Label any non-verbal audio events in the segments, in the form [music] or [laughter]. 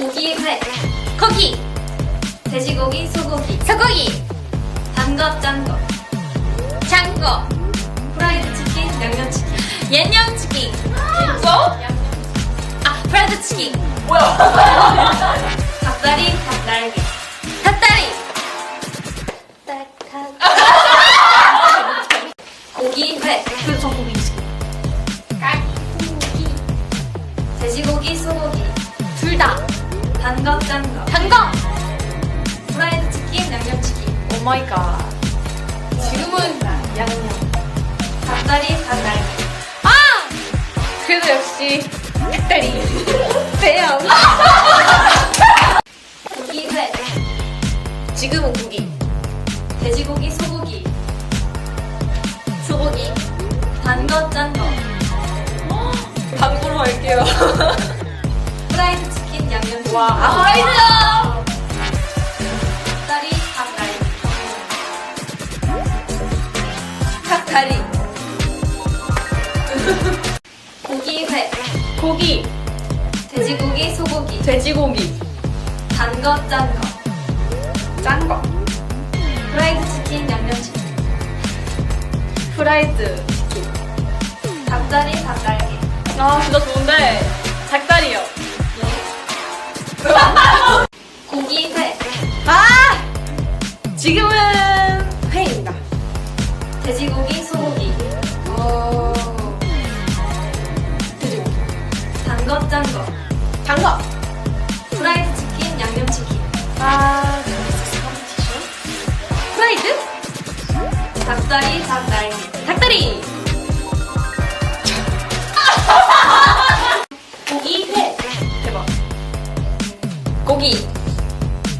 고기 회, 고기, 돼지고기, 소고기, 소고기, 짠거, 장거, 프라이드 치킨, 양념 치킨. 양념 치킨. 진짜? 아, 프라이드 치킨. 뭐야? [laughs] 닭다리, 닭날개. 닭다리. [laughs] 고기 회, 그래서 전 고기 치킨. 돼지고기, 소고기, 둘 다. 단거, 짠거, 단거. 프라이드 치킨, 양념치킨. 오 마이 갓. 지금은 양념. 닭다리, 닭날개. 아! 그래도 역시 닭다리. 배양. [laughs] 고기 회, 지금은 고기. 돼지고기, 소고기, 소고기. 단거, 짠거, 단골로 할게요. 프라이드 치킨, 양념치킨. 와, 아, 프라이드! 닭다리. 닭다리. [laughs] 고기 회, 고기. 돼지고기, 소고기, 돼지고기. 단거, 짠거, 짠 거. 프라이드 치킨, 양념치킨. 프라이드 치킨. 닭다리, 닭날개. 아, 진짜 좋은데. 닭다리요. 고기 회, 아! 지금은 회입니다. 돼지고기, 소고기, 어. 돼지고기. 단거, 짠거, 장거. 프라이드 치킨, 양념 치킨. 아, 프라이드? 닭다리, 닭날개. 고기.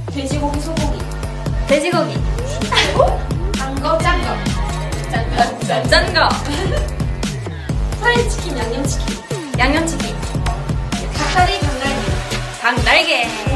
돼지고기, 소고기, 돼지고기. 단거, 짠 거, 짠, 짠. 짠 거. [laughs] 프라이드 치킨, 양념치킨. 양념치킨. 닭다리, 닭날개. 닭 날개. 오!